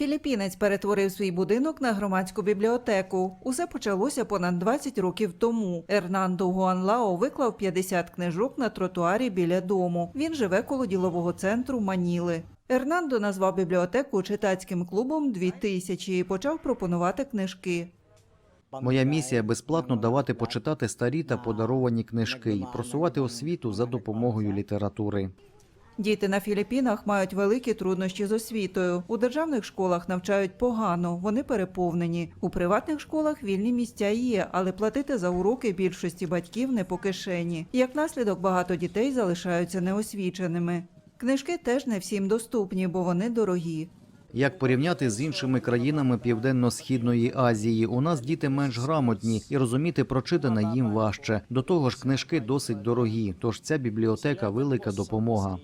Філіппінець перетворив свій будинок на громадську бібліотеку. Усе почалося понад 20 років тому. Ернандо Гуанлао виклав 50 книжок на тротуарі біля дому. Він живе коло ділового центру Маніли. Ернандо назвав бібліотеку читацьким клубом 2000 і почав пропонувати книжки. Моя місія безплатно давати почитати старі та подаровані книжки і просувати освіту за допомогою літератури. Діти на Філіппінах мають великі труднощі з освітою. У державних школах навчають погано, вони переповнені. У приватних школах вільні місця є, але платити за уроки більшості батьків не по кишені. Як наслідок, багато дітей залишаються неосвіченими. Книжки теж не всім доступні, бо вони дорогі. Як порівняти з іншими країнами Південно-східної Азії, у нас діти менш грамотні і розуміти прочитане їм важче. До того ж, книжки досить дорогі, тож ця бібліотека велика допомога.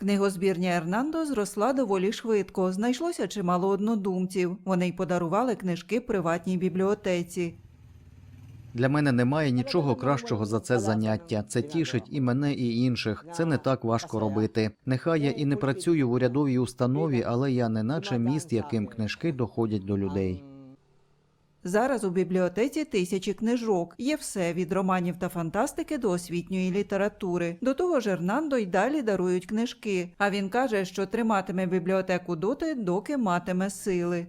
Книгозбірня Ернандо зросла доволі швидко. Знайшлося чимало однодумців. Вони й подарували книжки приватній бібліотеці. Для мене немає нічого кращого за це заняття. Це тішить і мене, і інших. Це не так важко робити. Нехай я і не працюю в урядовій установі, але я не наче міст, яким книжки доходять до людей. Зараз у бібліотеці тисячі книжок. Є все від романів та фантастики до освітньої літератури. До того ж, Ернандо й далі дарують книжки. А він каже, що триматиме бібліотеку доти, доки матиме сили.